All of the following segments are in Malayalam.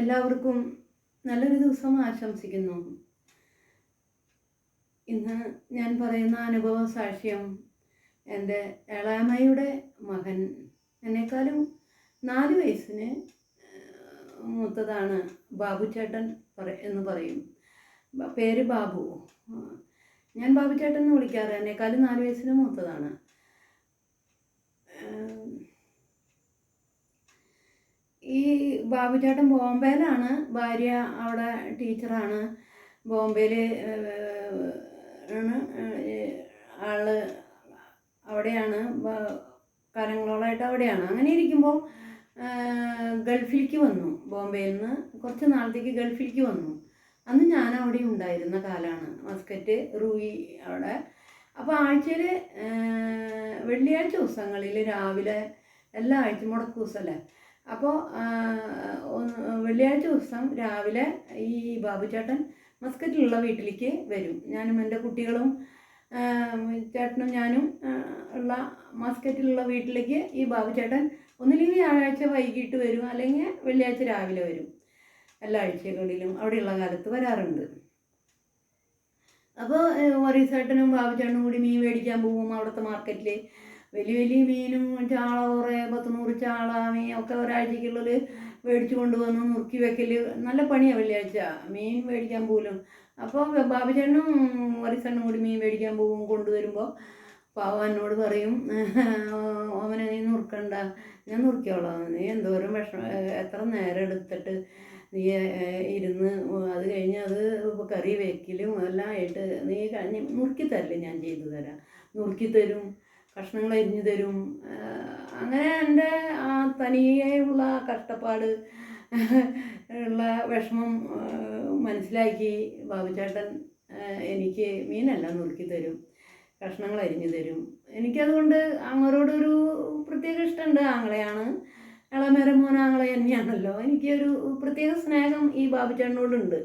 എല്ലാവർക്കും നല്ലൊരു ദിവസം ആശംസിക്കുന്നു. ഇന്ന് ഞാൻ പറയുന്ന അനുഭവ സാക്ഷ്യം എന്റെ ഇളയമയുടെ മകൻ. എന്നെക്കാളും നാല് വയസ്സിന് മൂത്തതാണ് ബാബു ചേട്ടൻ പറ എന്ന് പറയും. പേര് ബാബു. ഞാൻ ബാബു ചേട്ടൻ എന്ന് വിളിക്കാറ്. എന്നെക്കാളും നാല് വയസ്സിന് മൂത്തതാണ്. ഈ ബാബുചേട്ടൻ ബോംബെയിലാണ് ഭാര്യ അവിടെ ടീച്ചറാണ്. ബോംബെയിൽ ആണ് ആൾ അവിടെയാണ് കാലങ്ങളോളായിട്ട് അവിടെയാണ്. അങ്ങനെ ഇരിക്കുമ്പോൾ ഗൾഫിലേക്ക് വന്നു. ബോംബെയിൽ നിന്ന് കുറച്ച് നാളത്തേക്ക് ഗൾഫിലേക്ക് വന്നു. അന്ന് ഞാൻ അവിടെ ഉണ്ടായിരുന്ന കാലമാണ് മസ്കറ്റ് റൂയി അവിടെ. അപ്പോൾ ആഴ്ചയിൽ വെള്ളിയാഴ്ച ദിവസങ്ങളിൽ രാവിലെ എല്ലാ ആഴ്ച മുടക്ക് ദിവസമല്ലേ അപ്പോൾ വെള്ളിയാഴ്ച ദിവസം രാവിലെ ഈ ബാബുചേട്ടൻ മസ്കറ്റിലുള്ള വീട്ടിലേക്ക് വരും. ഞാനും എന്റെ കുട്ടികളും ചേട്ടനും ഞാനും ഉള്ള മസ്കറ്റിലുള്ള വീട്ടിലേക്ക് ഈ ബാബുചേട്ടൻ ഒന്നില്ലെങ്കിൽ വ്യാഴാഴ്ച വൈകിട്ട് വരും അല്ലെങ്കിൽ വെള്ളിയാഴ്ച രാവിലെ വരും. എല്ലാ ആഴ്ചകളിലും അവിടെയുള്ള കാലത്ത് വരാറുണ്ട്. അപ്പോൾ വറീസേട്ടനും ബാബുചേട്ടനും കൂടി മീൻ മേടിക്കാൻ പോകും അവിടുത്തെ മാർക്കറ്റിൽ വലിയ വലിയ മീനും ചാള കുറേ പത്ത് നൂറ് ചാള മീൻ ഒക്കെ ഒരാഴ്ചക്കുള്ളിൽ മേടിച്ചു കൊണ്ടുവന്ന് നുറുക്കി വെക്കൽ നല്ല പണിയാണ് വെള്ളിയാഴ്ച. മീൻ മേടിക്കാൻ പോലും. അപ്പോൾ ബാബുചേട്ടനും വറീസേട്ടനും കൂടി മീൻ മേടിക്കാൻ പോകും കൊണ്ടുവരുമ്പോൾ പാവം എന്നോട് പറയും ഓമനെ നീ നുറുക്കണ്ട. ഞാൻ നുറുക്കിയോളാം. നീ എന്തോരം വിഷമം എത്ര നേരം എടുത്തിട്ട് നീ ഇരുന്ന് അത് കഴിഞ്ഞ് അത് കറി വെക്കലും എല്ലാം ആയിട്ട് നീ നുറുക്കി തരില്ല ഞാൻ ചെയ്തു തരാം. നുറുക്കി തരും. കഷ്ണങ്ങൾ എരിഞ്ഞു തരും. അങ്ങനെ എന്റെ ആ തനിയെയുള്ള കഷ്ടപ്പാട് ഉള്ള വിഷമം മനസ്സിലാക്കി ബാബുചേട്ടൻ എനിക്ക് മീനെല്ലാം നുറുക്കി തരും കഷ്ണങ്ങൾ അരിഞ്ഞു തരും. എനിക്കതുകൊണ്ട് അങ്ങോട്ടൊരു പ്രത്യേക ഇഷ്ടമുണ്ട്. ആങ്ങളെയാണ് ഇളമേറെ മോൻ ആങ്ങളെ തന്നെയാണല്ലോ. എനിക്കൊരു പ്രത്യേക സ്നേഹം ഈ ബാബുചേട്ടനോടുണ്ട്.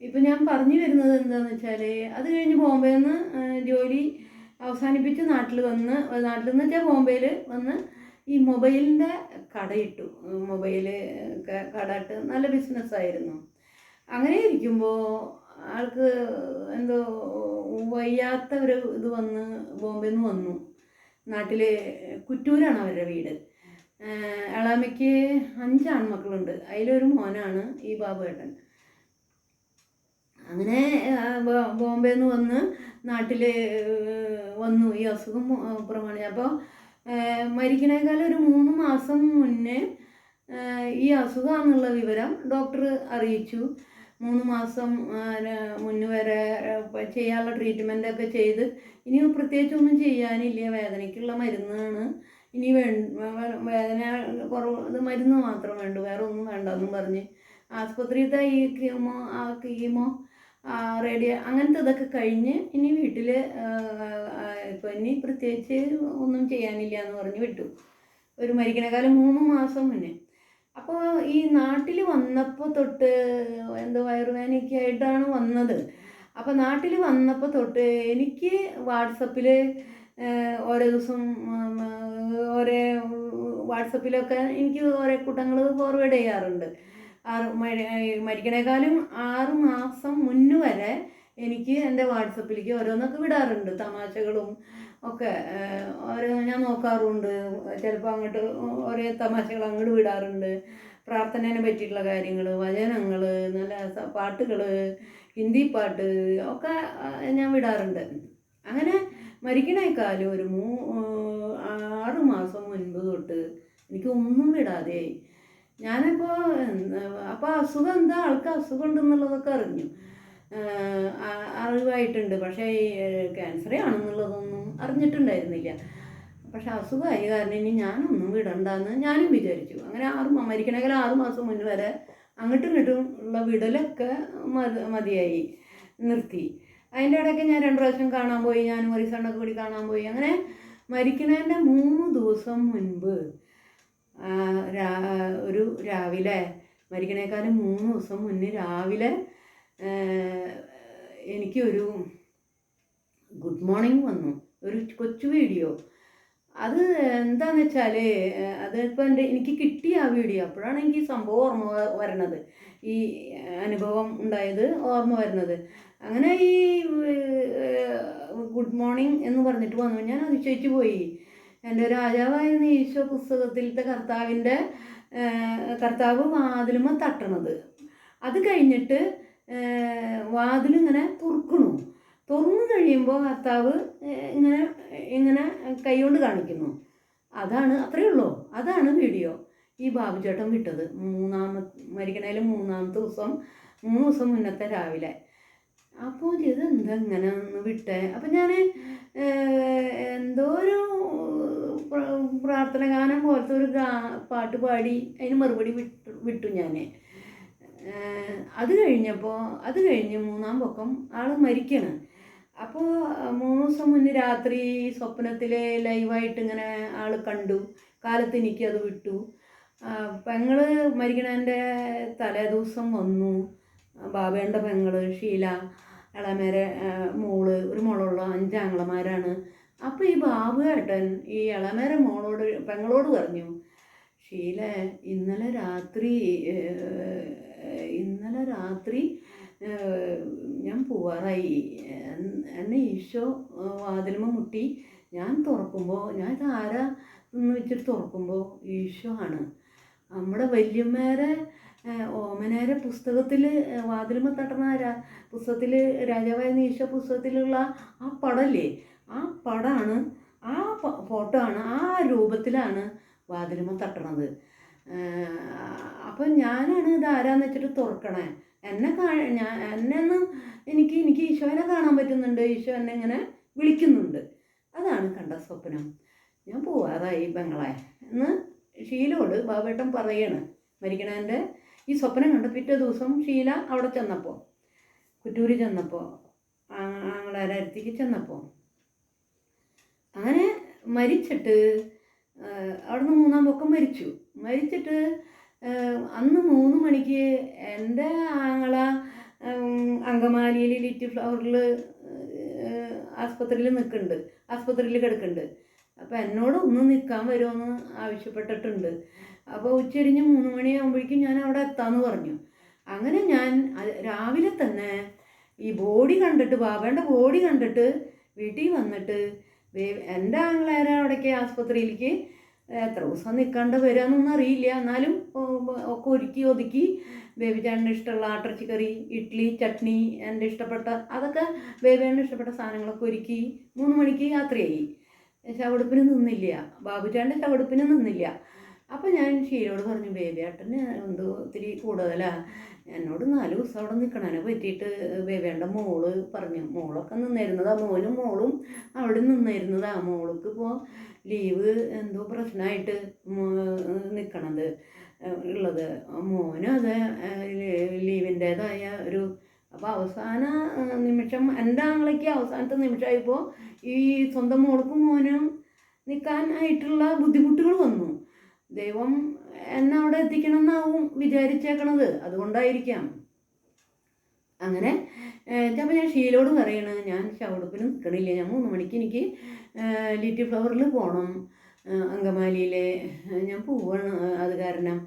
ഇപ്പം ഞാൻ പറഞ്ഞു വരുന്നത് എന്താണെന്ന് വെച്ചാൽ അത് കഴിഞ്ഞ് ബോംബെയിൽ ജോലി അവസാനിപ്പിച്ച് നാട്ടിൽ വന്ന് നാട്ടിൽ നിന്ന് വെച്ചാൽ ബോംബെയിൽ വന്ന് ഈ മൊബൈലിന്റെ കടയിട്ടു. മൊബൈൽ കട ഇട്ട് നല്ല ബിസിനസ്സായിരുന്നു അങ്ങനെ ഇരിക്കുമ്പോൾ ആൾക്ക് എന്തോ വയ്യാത്ത ഒരു ഇത് വന്ന് ബോംബെയിൽ നിന്ന് വന്നു. നാട്ടിൽ കുറ്റൂരാണ് അവരുടെ വീട്. എളാമയ്ക്ക് അഞ്ച് ആൺമക്കളുണ്ട്. അതിലൊരു മോനാണ് ഈ ബാബു ബാബുവേട്ടൻ. അങ്ങനെ ബോംബെയിൽ നിന്ന് വന്ന് നാട്ടിൽ വന്നു. ഈ അസുഖം പുറമാണ് അപ്പോൾ മരിക്കണേക്കാൾ ഒരു മൂന്ന് മാസം മുന്നേ ഈ അസുഖമാണെന്നുള്ള വിവരം ഡോക്ടർ അറിയിച്ചു. മൂന്ന് മാസം മുന്ന് വരെ ചെയ്യാനുള്ള ചെയ്യാനുള്ള ട്രീറ്റ്മെന്റൊക്കെ ചെയ്ത് ഇനി പ്രത്യേകിച്ചൊന്നും ചെയ്യാനില്ല. വേദനയ്ക്കുള്ള മരുന്നാണ്. ഇനി വേ വേദന കുറവ് മരുന്ന് മാത്രം വേണ്ടു. വേറെ ഒന്നും വേണ്ടെന്നും പറഞ്ഞ്. ആസ്പത്രിയിലത്തെ ഈ കീമോ ആ കീമോ റേഡിയോ അങ്ങനത്തെ ഇതൊക്കെ കഴിഞ്ഞ് ഇനി വീട്ടിൽ ഇപ്പം ഇനി പ്രത്യേകിച്ച് ഒന്നും ചെയ്യാനില്ല എന്ന് പറഞ്ഞ് വിട്ടു. ഒരു മരിക്കണകാലം മൂന്ന് മാസം മുന്നേ. അപ്പോൾ ഈ നാട്ടിൽ വന്നപ്പോൾ തൊട്ട് എന്തോ വയറുവേദനയൊക്കെ ആയിട്ടാണ് വന്നത്. അപ്പോൾ നാട്ടിൽ വന്നപ്പോൾ തൊട്ട് എനിക്ക് വാട്സപ്പിൽ ഓരോ ദിവസം ഓരോ വാട്സപ്പിലൊക്കെ എനിക്ക് ഓരോ കൂട്ടങ്ങൾ ഫോർവേഡ് ചെയ്യാറുണ്ട്. ആറ് മരി മരിക്കണേക്കാളും ആറ് മാസം മുന്നു വരെ എനിക്ക് എന്റെ വാട്സപ്പിലേക്ക് ഓരോന്നൊക്കെ വിടാറുണ്ട്. തമാശകളും ഒക്കെ ഓരോ ഞാൻ നോക്കാറുണ്ട്. ചിലപ്പോൾ അങ്ങോട്ട് ഓരോ തമാശകൾ അങ്ങോട്ട് വിടാറുണ്ട്. പ്രാർത്ഥനേനെ പറ്റിയിട്ടുള്ള കാര്യങ്ങൾ വചനങ്ങൾ നല്ല പാട്ടുകൾ ഹിന്ദി പാട്ട് ഒക്കെ ഞാൻ വിടാറുണ്ട്. അങ്ങനെ മരിക്കണേക്കാളും ഒരു മൂ ആറ് മാസം മുൻപ് തൊട്ട് എനിക്ക് ഒന്നും വിടാതെയായി. ഞാനപ്പോൾ അപ്പോൾ അസുഖം എന്താ? ആൾക്ക് അസുഖം ഉണ്ടെന്നുള്ളതൊക്കെ അറിഞ്ഞു. അറിവായിട്ടുണ്ട്. പക്ഷേ ഈ ക്യാൻസറേ ആണെന്നുള്ളതൊന്നും അറിഞ്ഞിട്ടുണ്ടായിരുന്നില്ല. പക്ഷെ അസുഖമായി കാരണം ഇനി ഞാനൊന്നും വിടണ്ടെന്ന് ഞാനും വിചാരിച്ചു. അങ്ങനെ ആറ് മരിക്കണമെങ്കിൽ ആറ് മാസം മുന്നേ വരെ അങ്ങോട്ടും ഇങ്ങോട്ടും ഉള്ള വിടലൊക്കെ മതി മതിയായി നിർത്തി. അതിന്റെ ഇടയ്ക്ക് ഞാൻ രണ്ട് പ്രാവശ്യം കാണാൻ പോയി. ഞാൻ സണ്ണൊക്കെ കൂടി കാണാൻ പോയി. അങ്ങനെ മരിക്കണതിന്റെ മൂന്ന് ദിവസം മുൻപ് ഒരു രാവിലെ മരിക്കണേക്കാളും മൂന്ന് ദിവസം മുന്നേ രാവിലെ എനിക്കൊരു ഗുഡ് മോർണിംഗ് വന്നു. ഒരു കൊച്ചു വീഡിയോ. അത് എന്താന്ന് വെച്ചാൽ അതിപ്പോൾ എന്റെ എനിക്ക് കിട്ടിയ ആ വീഡിയോ. അപ്പോഴാണ് എനിക്ക് സംഭവം ഓർമ്മ വരണത്. ഈ അനുഭവം ഉണ്ടായത് ഓർമ്മ വരുന്നത്. അങ്ങനെ ഈ ഗുഡ് മോർണിംഗ് എന്ന് പറഞ്ഞിട്ട് വന്നു. ഞാൻ അതിശയിച്ചു പോയി. എന്റെ രാജാവായിരുന്ന ഈശോ പുസ്തകത്തിലത്തെ കർത്താവിന്റെ കർത്താവ് വാതിലുമ തട്ടണത്. അത് കഴിഞ്ഞിട്ട് വാതിലിങ്ങനെ തുറക്കണു. തുറന്നു കഴിയുമ്പോൾ കർത്താവ് ഇങ്ങനെ ഇങ്ങനെ കൈകൊണ്ട് കാണിക്കുന്നു. അതാണ് അത്രയേ ഉള്ളൂ. അതാണ് വീഡിയോ. ഈ ബാബുചേട്ടൻ വിട്ടത് മൂന്നാമ മരിക്കണേലും മൂന്നാമത്തെ ദിവസം മൂന്ന് ദിവസം മുന്നത്തെ രാവിലെ. അപ്പോൾ ഇതെന്താ ഇങ്ങനെ ഒന്ന് വിട്ടേ അപ്പം ഞാൻ എന്തോ ഒരു പ്രാർത്ഥന ഗാനം പോലത്തെ ഒരു ഗാ പാട്ട് പാടി അതിന് മറുപടി വിട്ടു വിട്ടു ഞാൻ അത് കഴിഞ്ഞപ്പോൾ അത് കഴിഞ്ഞ് മൂന്നാം പൊക്കം ആൾ മരിക്കണം. അപ്പോൾ മൂന്ന് ദിവസം മുന്നേ രാത്രി സ്വപ്നത്തിൽ ലൈവായിട്ട് ഇങ്ങനെ ആൾ കണ്ടു. കാലത്ത് എനിക്ക് അത് വിട്ടു. പെങ്ങൾ പെങ്ങൾ മരിക്കണതിന്റെ തലേ ദിവസം വന്നു. ബാബേന്റെ പെങ്ങൾ ഷീല ഇളമേരെ മോൾ ഒരു മോളുള്ള അഞ്ചാങ്ങളമാരാണ്. അപ്പോൾ ഈ ബാബു ഏട്ടൻ ഈ ഇളനേരം മോളോട് പെങ്ങളോട് പറഞ്ഞു ഷീല ഇന്നലെ രാത്രി ഇന്നലെ രാത്രി ഞാൻ പോവാറായി. എന്നെ ഈശോ വാതിലുമ മുട്ടി. ഞാൻ തുറക്കുമ്പോൾ ഞാൻ ആരാ എന്ന് വെച്ചിട്ട് തുറക്കുമ്പോൾ ഈശോ ആണ്. നമ്മുടെ വല്യമ്മേരെ ഓമനേരെ പുസ്തകത്തിൽ വാതിലുമ തട്ടണ പുസ്തകത്തിൽ രാജാവായ ഈശോ പുസ്തകത്തിലുള്ള ആ പടല്ലേ? ആ പടമാണ് ആ ഫോട്ടോ ആണ് ആ രൂപത്തിലാണ് വാതിലുമ തട്ടണത്. അപ്പം ഞാനാണ് ഇത് ആരാന്ന് വെച്ചിട്ട് തുറക്കണേ? എന്നെ കാ ഞാൻ എന്നെ ഒന്ന് എനിക്ക് എനിക്ക് ഈശോനെ കാണാൻ പറ്റുന്നുണ്ട്. ഈശോ എന്നെ ഇങ്ങനെ വിളിക്കുന്നുണ്ട്. അതാണ് കണ്ട സ്വപ്നം. ഞാൻ പോവാതായി ബംഗളെ എന്ന് ഷീലോട് ബാബേട്ടൻ പറയാണ് മരിക്കണേന്റെ ഈ സ്വപ്നം കണ്ട പിറ്റേ ദിവസം ഷീല അവിടെ ചെന്നപ്പോൾ കുറ്റൂര് ചെന്നപ്പോൾ ആങ്ങളെ അടുത്തേക്ക് ചെന്നപ്പോൾ അങ്ങനെ മരിച്ചിട്ട് അവിടുന്ന് മൂന്നാം പൊക്കം മരിച്ചു. മരിച്ചിട്ട് അന്ന് മൂന്ന് മണിക്ക് എന്റെ ആങ്ങള അങ്കമാലിയിൽ ലിറ്റി ഫ്ലവറിൽ ആസ്പത്രിയിൽ നിൽക്കുന്നുണ്ട്. ആസ്പത്രിയിൽ കിടക്കുന്നുണ്ട്. അപ്പോൾ എന്നോട് ഒന്ന് നിൽക്കാൻ വരുമെന്ന് ആവശ്യപ്പെട്ടിട്ടുണ്ട്. അപ്പോൾ ഉച്ചരിഞ്ഞ് മൂന്ന് മണിയാകുമ്പോഴേക്കും ഞാൻ അവിടെ എത്താമെന്ന് പറഞ്ഞു. അങ്ങനെ ഞാൻ രാവിലെ തന്നെ ഈ ബോഡി കണ്ടിട്ട് ബാബേന്റെ ബോഡി കണ്ടിട്ട് വീട്ടിൽ വന്നിട്ട് വേ- എന്റെ ആങ്ങളേരെ അവിടേക്ക് ആസ്പത്രിയിലേക്ക് എത്ര ദിവസം നിൽക്കാണ്ട് വരാമെന്നൊന്നും അറിയില്ല. എന്നാലും ഒക്കെ ഒരുക്കി ഒതുക്കി ബേബിചാണ്ടിന് ഇഷ്ടമുള്ള ആട്ടിറച്ചിക്കറി ഇഡ്ഡലി ചട്നി എന്റെ ഇഷ്ടപ്പെട്ട അതൊക്കെ ബേബിചാണ്ടിന് ഇഷ്ടപ്പെട്ട സാധനങ്ങളൊക്കെ ഒരുക്കി മൂന്ന് മണിക്ക് യാത്രയായി ശവടുപ്പിന് നിന്നില്ല. ബാബുചാണ്ട് ശവടുപ്പിന് നിന്നില്ല. അപ്പോൾ ഞാൻ ഷീനോട് പറഞ്ഞു ബേബി ഏട്ടന് എന്തോ ഇത്തിരി കൂടുതലാ. എന്നോട് നാല് ദിവസം അവിടെ നിൽക്കണതിനെ പറ്റിയിട്ട് ബേബിയുടെ മോൾ പറഞ്ഞു. മോളൊക്കെ നിന്നിരുന്നതാ. മോനും മോളും അവിടെ നിന്നിരുന്നതാ. മോൾക്ക് ഇപ്പോൾ ലീവ് എന്തോ പ്രശ്നമായിട്ട് നിൽക്കണത് ഉള്ളത്. മോനും അത് ലീവിന്റേതായ ഒരു അപ്പോൾ അവസാന നിമിഷം എന്റെ ആങ്ങളേക്ക് അവസാനത്തെ നിമിഷമായപ്പോൾ ഈ സ്വന്തം മോൾക്കും മോനും നിൽക്കാനായിട്ടുള്ള ബുദ്ധിമുട്ടുകൾ വന്നു. ദൈവം എന്നെ അവിടെ എത്തിക്കണം എന്നാവും വിചാരിച്ചേക്കണത്. അതുകൊണ്ടായിരിക്കാം. അങ്ങനെ ചിലപ്പോൾ ഞാൻ ഷീലോട് പറയണ് ഞാൻ ശവടുപ്പിന് നിൽക്കണില്ല ഞാൻ മൂന്ന് മണിക്ക് എനിക്ക് ലിറ്റി ലിറ്റിൽ ഫ്ലവറിൽ പോകണം അങ്കമാലിയിലെ ഞാൻ പോവാണ് അത് കാരണം.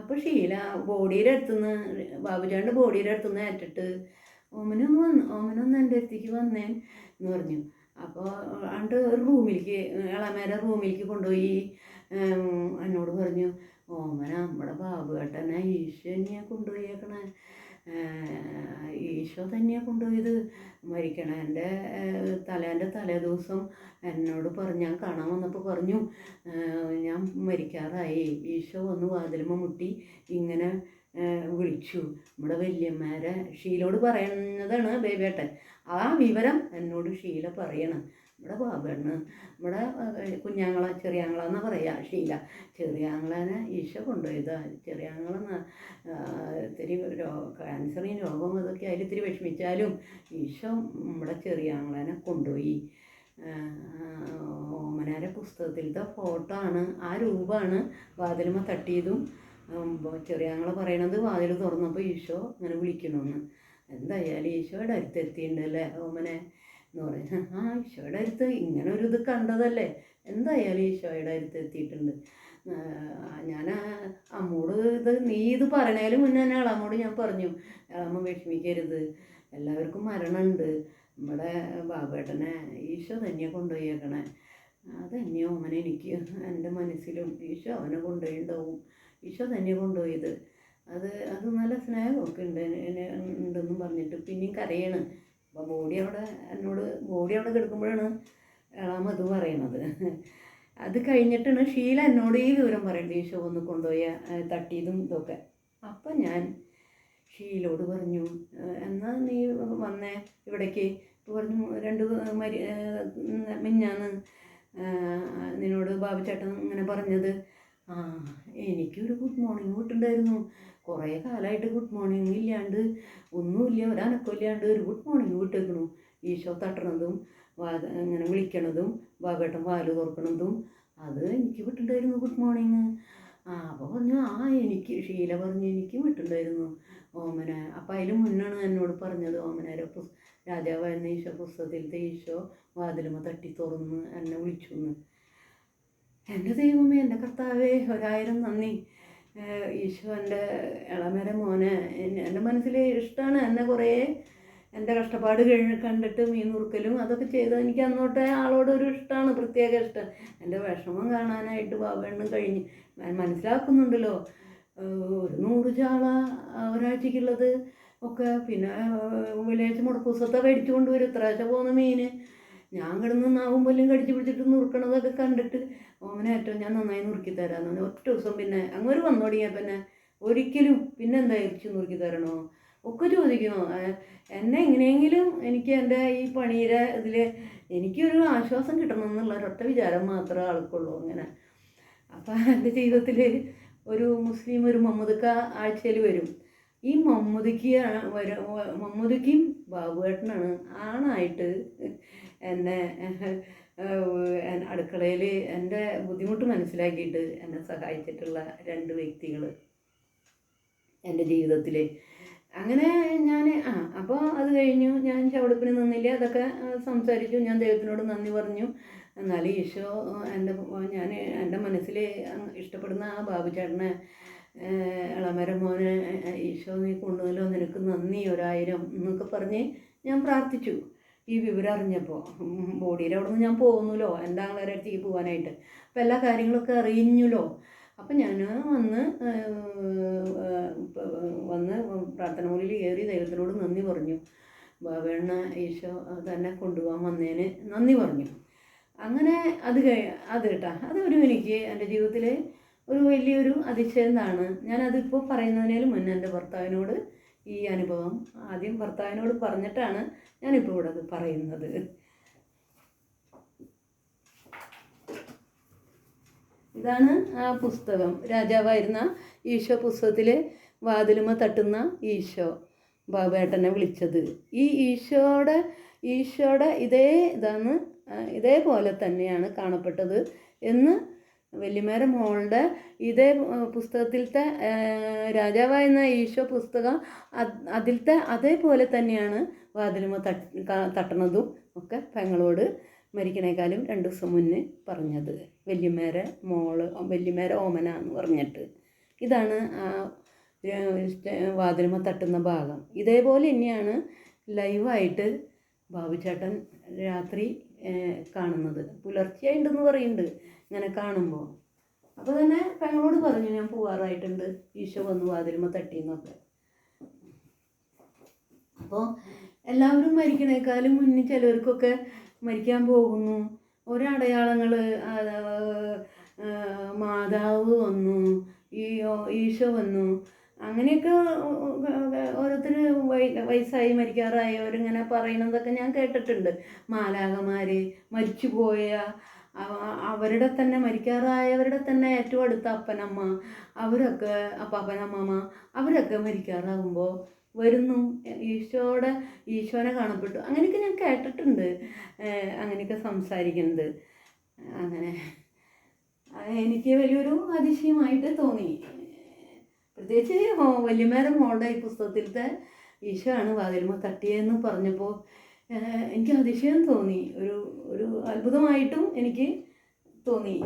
അപ്പോൾ ഷീല ബോഡിയുടെ അടുത്തുനിന്ന് ബാബുചാണ്ട് ബോഡിയുടെ അടുത്തുനിന്ന് ഏറ്റിട്ട് ഓമനൊന്ന് വന്ന് ഓമനൊന്ന് എന്റെ അടുത്തേക്ക് വന്നേ എന്ന് പറഞ്ഞു. അപ്പോൾ ആണ്ട് റൂമിലേക്ക് ഇളമേരെ റൂമിലേക്ക് കൊണ്ടുപോയി. എന്നോട് പറഞ്ഞു ഓമന നമ്മുടെ ബാബു ഏട്ടനെ ഈശോ തന്നെയാണ് കൊണ്ടുപോയേക്കണേ. ഈശോ തന്നെയാണ് കൊണ്ടുപോയത്. മരിക്കണ എന്റെ തലേന്റെ തലേ ദിവസം എന്നോട് പറഞ്ഞു ഞാൻ കാണാൻ വന്നപ്പോൾ പറഞ്ഞു ഞാൻ മരിക്കാറായി. ഈശോ വന്ന് വാതിലുമ്മ മുട്ടി ഇങ്ങനെ വിളിച്ചു. നമ്മുടെ വല്യമ്മേരെ ഷീലോട് പറയുന്നതാണ് ബേബേട്ടൻ ആ വിവരം എന്നോട് ഷീല പറയണം. ബാബേണ് നമ്മുടെ ഏഹ്, കുഞ്ഞാങ്ങള ചെറിയാങ്ങള എന്നാ പറയാ. ഷീല ചെറിയാങ്ങളനെ ഈശോ കൊണ്ടുപോയതാ ചെറിയാങ്ങളെന്ന് ഇത്തിരി ക്യാൻസറിന് രോഗം ഇതൊക്കെ അതിൽ ഇത്തിരി വിഷമിച്ചാലും ഈശോ നമ്മുടെ ചെറിയാങ്ങളനെ കൊണ്ടുപോയി. ഓമനാരെ പുസ്തകത്തിലത്തെ ഫോട്ടോ ആണ്. ആ രൂപമാണ് വാതിലുമ തട്ടിയതും. ചെറിയാങ്ങളെ പറയണത് വാതിൽ തുറന്നപ്പോൾ ഈശോ ഇങ്ങനെ വിളിക്കണമെന്ന് എന്തായാലും ഈശോയുടെ അടുത്തെത്തിയിട്ടുണ്ട് അല്ലേ ഓമനെ? എന്ന് പറയും ആ ഈശോയുടെ അടുത്ത് ഇങ്ങനെ ഒരു ഇത് കണ്ടതല്ലേ? എന്തായാലും ഈശോയുടെ അടുത്ത് എത്തിയിട്ടുണ്ട്. ഞാൻ അമ്മോട് ഇത് നീ ഇത് പറയണേലും മുന്നേ തന്നെ അളമ്മോട് ഞാൻ പറഞ്ഞു അമ്മ വിഷമിക്കരുത്. എല്ലാവർക്കും മരണമുണ്ട്. നമ്മുടെ ബാബേട്ടനെ ഈശോ തന്നെയാണ് കൊണ്ടുപോയേക്കണേ. അതന്നെയോ അവനെ എനിക്ക് എന്റെ മനസ്സിലും ഈശോ അവനെ കൊണ്ടുപോയിണ്ടാവും. ഈശോ തന്നെ കൊണ്ടുപോയത്. അത് അത് നല്ല സ്നേഹമൊക്കെ ഉണ്ട് ഉണ്ടെന്നും പറഞ്ഞിട്ട് പിന്നെയും കരയണ്. അപ്പോൾ ബോഡി അവിടെ എന്നോട് ബോഡി അവിടെ കിടക്കുമ്പോഴാണ് എളാമ അത് പറയുന്നത് അത് കഴിഞ്ഞിട്ടാണ് ഷീല എന്നോട് ഈ വിവരം പറയേണ്ടത് ഈശോ ഒന്ന് കൊണ്ടുപോയ തട്ടിയതും ഇതൊക്കെ. അപ്പം ഞാൻ ഷീലോട് പറഞ്ഞു എന്നാൽ എന്നാ നീ വന്നേ ഇവിടേക്ക്? പറഞ്ഞു രണ്ട് മരി മിഞ്ഞാന്ന് നിന്നോട് നിന്നോട് ബാബുചേട്ടൻ ഇങ്ങനെ പറഞ്ഞത്. ആ എനിക്കൊരു ഗുഡ് മോർണിംഗ് വിട്ടുണ്ടായിരുന്നു കുറേ കാലമായിട്ട് ഗുഡ് മോർണിംഗ് ഇല്ലാണ്ട് ഒന്നുമില്ല. ഒരനക്കമില്ലാണ്ട് ഒരു ഗുഡ് മോർണിംഗ് വിട്ടേക്കണു. ഈശോ തട്ടണതും വാ ഇങ്ങനെ വിളിക്കണതും ബാബേട്ടൻ വാൽ തുറക്കണതും. അത് എനിക്ക് വിട്ടുണ്ടായിരുന്നു ഗുഡ് മോർണിംഗ് ആ അപ്പോൾ പറഞ്ഞു ആ എനിക്ക് ഷീല പറഞ്ഞു എനിക്ക് വിട്ടുണ്ടായിരുന്നു ഓമന അപ്പം അതിൽ മുന്നാണ് എന്നോട് പറഞ്ഞത് ഓമനര പുസ് രാജാവായിരുന്ന ഈശോ പുസ്തകത്തിലത്തെ ഈശോ വാതിലുമ തട്ടി തുറന്ന് എന്നെ വിളിച്ചു എന്ന് എന്റെ ദൈവമേ എന്റെ കർത്താവേ ഒരായിരം നന്ദി. ഈശോ എന്റെ ഇളമര മോനെ എന്റെ മനസ്സിൽ ഇഷ്ടമാണ് എന്നെ കുറേ എന്റെ കഷ്ടപ്പാട് കഴിഞ്ഞ് കണ്ടിട്ട് മീൻ നുറുക്കലും അതൊക്കെ ചെയ്ത് എനിക്ക് അന്നോട്ടെ ആളോടൊരു ഇഷ്ടമാണ് പ്രത്യേക ഇഷ്ടം. എന്റെ വിഷമം കാണാനായിട്ട് ബാബണ്ണ കഴിഞ്ഞ്. ഞാൻ മനസ്സിലാക്കുന്നുണ്ടല്ലോ. ഒരു നൂറ് ചാള ഒരാഴ്ചക്കുള്ളത് ഒക്കെ പിന്നെ വെള്ളിയാഴ്ച മുടക്കൂസത്തെ മേടിച്ചു കൊണ്ടുവരും. ഇത്രാഴ്ച പോകുന്ന മീൻ ഞാൻ കിടന്ന് നാവും പോലും കടിച്ചു പിടിച്ചിട്ട് നുറുക്കണതൊക്കെ കണ്ടിട്ട് ഓമനെ ഏറ്റവും ഞാൻ നന്നായി നുറുക്കി തരാമെന്ന് പറഞ്ഞു ഒറ്റ ദിവസം പിന്നെ അങ്ങോട്ട് വന്നു തുടങ്ങിയാൽ പിന്നെ ഒരിക്കലും പിന്നെ എന്താ ഇരിച്ചു നുറുക്കി തരണോ? ഒക്കെ ചോദിക്കുന്നു. എന്നെ എങ്ങനെയെങ്കിലും എനിക്ക് എന്റെ ഈ പണിയുടെ ഇതിൽ എനിക്കൊരു ആശ്വാസം കിട്ടണം എന്നുള്ള ഒരൊറ്റ വിചാരം മാത്രമേ ആൾക്കുള്ളൂ അങ്ങനെ. അപ്പം എന്റെ ജീവിതത്തിൽ ഒരു മുസ്ലിം ഒരു മമ്മൂദക്ക ആഴ്ചയിൽ വരും. ഈ മമ്മൂദിക്ക് വര മമ്മൂദിക്കും ബാബുവേട്ടനാണ് ആണായിട്ട് എന്നെ അടുക്കളയിൽ എന്റെ ബുദ്ധിമുട്ട് മനസ്സിലാക്കിയിട്ട് എന്നെ സഹായിച്ചിട്ടുള്ള രണ്ട് വ്യക്തികൾ എന്റെ ജീവിതത്തിൽ. അങ്ങനെ ഞാൻ ആ അപ്പോൾ അത് കഴിഞ്ഞു. ഞാൻ ചവിടുപ്പിന് നിന്നില്ല. അതൊക്കെ സംസാരിച്ചു. ഞാൻ ദൈവത്തിനോട് നന്ദി പറഞ്ഞു. എന്നാലും ഈശോ എന്റെ ഞാൻ എന്റെ മനസ്സിൽ ഇഷ്ടപ്പെടുന്ന ആ ബാബുചേട്ടനെ ഇളമര മോനെ ഈശോ നീ കൊണ്ടുവല്ലോ നിനക്ക് നന്ദി ഒരായിരം എന്നൊക്കെ പറഞ്ഞ് ഞാൻ പ്രാർത്ഥിച്ചു. ഈ വിവരം അറിഞ്ഞപ്പോൾ ബോഡിയിൽ അവിടെ നിന്ന് ഞാൻ പോകുന്നല്ലോ എന്റെ ആങ്ങളെ അടുത്തേക്ക് പോകാനായിട്ട് അപ്പോൾ എല്ലാ കാര്യങ്ങളൊക്കെ അറിഞ്ഞല്ലോ അപ്പം ഞാൻ വന്ന് വന്ന് പ്രാർത്ഥന മുറിയിൽ കയറി ദൈവത്തിനോട് നന്ദി പറഞ്ഞു. ബാബേണ്ണ ഈശോ തന്നെ കൊണ്ടുപോകാൻ വന്നതിന് നന്ദി പറഞ്ഞു. അങ്ങനെ അത് കഴി അത് കേട്ടാ. അതൊരു എനിക്ക് എന്റെ ജീവിതത്തിൽ ഒരു വലിയൊരു അതിശയം അതിശയമാണ് ഞാനതിപ്പോൾ പറയുന്നതിനേലും മുന്നേ എന്റെ ഭർത്താവിനോട് ഈ അനുഭവം ആദ്യം ഭർത്താവിനോട് പറഞ്ഞിട്ടാണ് ഞാനിപ്പോൾ ഇവിടെ അത് പറയുന്നത്. ഇതാണ് ആ പുസ്തകം. രാജാവായിരുന്ന ഈശോ പുസ്തകത്തിലെ വാതിലുമ തട്ടുന്ന ഈശോ ബാബേട്ടനെ വിളിച്ചത്. ഈ ഈശോയുടെ ഈശോയുടെ ഇതേ ഇതാണ് ഇതേപോലെ തന്നെയാണ് കാണപ്പെട്ടത് എന്ന് വല്യമ്മേരെ മോളുടെ ഇതേ പുസ്തകത്തിലത്തെ രാജാവായിരുന്ന ഈശോ പുസ്തകം അത് അതിലത്തെ അതേപോലെ തന്നെയാണ് വാതിലുമ തട്ടണതും ഒക്കെ പെങ്ങളോട് മരിക്കണേക്കാളും രണ്ട് ദിവസം മുന്നേ പറഞ്ഞത്. വല്യമ്മേരെ മോൾ വല്യമ്മേരെ ഓമന എന്ന് പറഞ്ഞിട്ട്. ഇതാണ് ആ വാതിലുമ തട്ടുന്ന ഭാഗം. ഇതേപോലെ തന്നെയാണ് ലൈവായിട്ട് ബാബുചേട്ടൻ രാത്രി കാണുന്നത്. പുലർച്ചെയുണ്ടെന്ന് പറയുന്നുണ്ട്. ഇങ്ങനെ കാണുമ്പോൾ അപ്പോൾ തന്നെ പെങ്ങളോട് പറഞ്ഞു ഞാൻ പോവാറായിട്ടുണ്ട്. ഈശോ വന്നു വാതിലുമ തട്ടിയെന്നൊക്കെ അപ്പോൾ എല്ലാവരും മരിക്കണേക്കാളും മുന്നേ ചിലവർക്കൊക്കെ മരിക്കാൻ പോകുന്നു. ഒരടയാളങ്ങൾ മാതാവ് വന്നു ഈ ഈശോ വന്നു. അങ്ങനെയൊക്കെ ഓരോരുത്തർ വയസ്സായി മരിക്കാറായവരിങ്ങനെ പറയുന്നതൊക്കെ ഞാൻ കേട്ടിട്ടുണ്ട്. മാലാകമാർ മരിച്ചുപോയ അവ- അവരുടെ തന്നെ മരിക്കാറായവരുടെ തന്നെ ഏറ്റവും അടുത്ത അപ്പനമ്മ അവരൊക്കെ അപ്പാപ്പനമ്മമ്മ അവരൊക്കെ മരിക്കാറാകുമ്പോൾ വരുന്നു. ഈശോയുടെ ഈശോനെ കാണപ്പെട്ടു. അങ്ങനെയൊക്കെ ഞാൻ കേട്ടിട്ടുണ്ട്. അങ്ങനെയൊക്കെ സംസാരിക്കുന്നത്. അങ്ങനെ. എനിക്ക് വലിയൊരു അതിശയമായിട്ട് തോന്നി. പ്രത്യേകിച്ച് വല്യമ്മേരെ മോളുടെ ഈ പുസ്തകത്തിലത്തെ ഈശോ ആണ് വാതിലുമ തട്ടിയെന്ന് പറഞ്ഞപ്പോൾ എനിക്ക് അതിശയം തോന്നി. ഒരു ഒരു അത്ഭുതമായിട്ടും എനിക്ക് തോന്നി.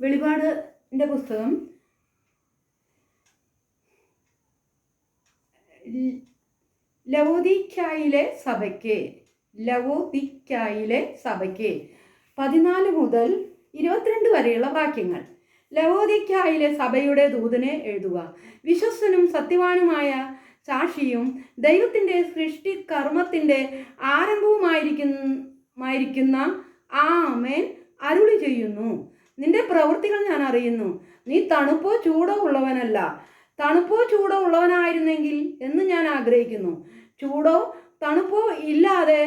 വെളിപാടിന്റെ പുസ്തകം ലവോദിക്കായിലെ സഭയ്ക്ക് ലവോദിക്കായിലെ സഭയ്ക്ക്. പതിനാല് മുതൽ ഇരുപത്തിരണ്ട് വരെയുള്ള വാക്യങ്ങൾ. ലവോദിക്കായിലെ സഭയുടെ ദൂതനെ എഴുതുക. വിശ്വസ്തനും സത്യവാനുമായ സാക്ഷിയും ദൈവത്തിന്റെ സൃഷ്ടി കർമ്മത്തിന്റെ ആരംഭവുമായിരിക്കുന്ന ആ ആമേൻ അരുളി ചെയ്യുന്നു. നിന്റെ പ്രവൃത്തികൾ ഞാൻ അറിയുന്നു. നീ തണുപ്പോ ചൂടോ ഉള്ളവനല്ല. തണുപ്പോ ചൂടോ ഉള്ളവനായിരുന്നെങ്കിൽ എന്ന് ഞാൻ ആഗ്രഹിക്കുന്നു. ചൂടോ തണുപ്പോ ഇല്ലാതെ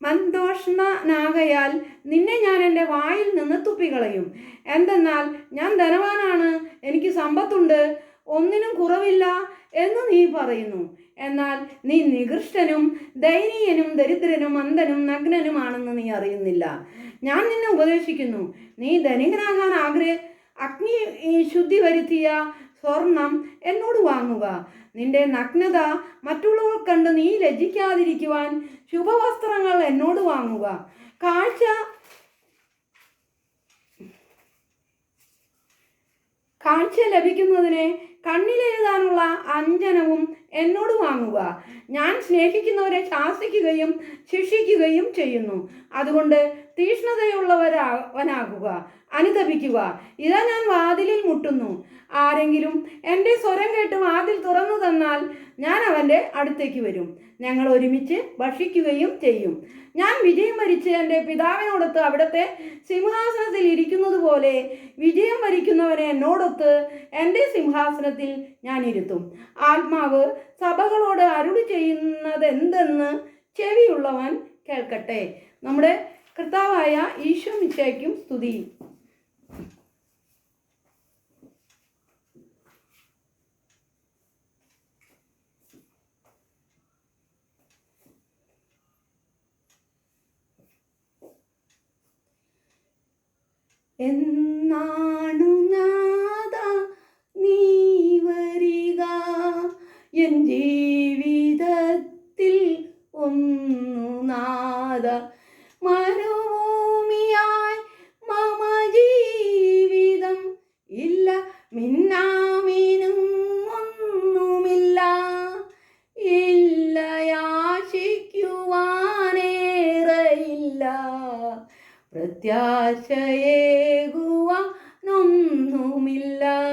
മന്ദോഷ്ണനാകയാൽ നിന്നെ ഞാൻ എന്റെ വായിൽ നിന്ന് തുപ്പികളയും. എന്തെന്നാൽ ഞാൻ ധനവാനാണ് എനിക്ക് സമ്പത്തുണ്ട് ഒന്നിനും കുറവില്ല എന്ന് നീ പറയുന്നു. എന്നാൽ നീ നികൃഷ്ടനും ദയനീയനും ദരിദ്രനും അന്ധനും നഗ്നനുമാണെന്ന് നീ അറിയുന്നില്ല. ഞാൻ നിന്നെ ഉപദേശിക്കുന്നു. നീ ധനികനാകാൻ ആഗ്രഹ അഗ്നി ശുദ്ധി വരുത്തിയ സ്വർണം എന്നോട് വാങ്ങുക. നിന്റെ നഗ്നത മറ്റുള്ളവർ കണ്ട് നീ ലജ്ജിക്കാതിരിക്കുവാൻ ശുഭവസ്ത്രങ്ങൾ എന്നോട് വാങ്ങുക. കാഴ്ച കാഴ്ച ലഭിക്കുന്നതിന് കണ്ണിലെഴുതാനുള്ള അഞ്ജനവും എന്നോട് വാങ്ങുക. ഞാൻ സ്നേഹിക്കുന്നവരെ ശാസിക്കുകയും ശിക്ഷിക്കുകയും ചെയ്യുന്നു. അതുകൊണ്ട് തീഷ്ണതയുള്ളവരാവനാകുക അനുതപിക്കുക ഇതാ ഞാൻ വാതിലിൽ മുട്ടുന്നു. ആരെങ്കിലും എന്റെ സ്വരം കേട്ട് വാതിൽ തുറന്നു തന്നാൽ ഞാൻ അവന്റെ അടുത്തേക്ക് വരും. ഞങ്ങൾ ഒരുമിച്ച് ഭക്ഷിക്കുകയും ചെയ്യും. ഞാൻ വിജയം വരിച്ച് എന്റെ പിതാവിനോടൊത്ത് അവിടുത്തെ സിംഹാസനത്തിൽ ഇരിക്കുന്നത് പോലെ വിജയം വരിക്കുന്നവനെ എന്നോടൊത്ത് എന്റെ സിംഹാസനത്തിൽ ഞാൻ ഇരുത്തും ആത്മാവ് സഭകളോട് അരുളി ചെയ്യുന്നത് എന്തെന്ന് ചെവിയുള്ളവൻ കേൾക്കട്ടെ. നമ്മുടെ കർത്താവായ ഈശോ മിശയ്ക്കും സ്തുതി. എന്നാണു humildad.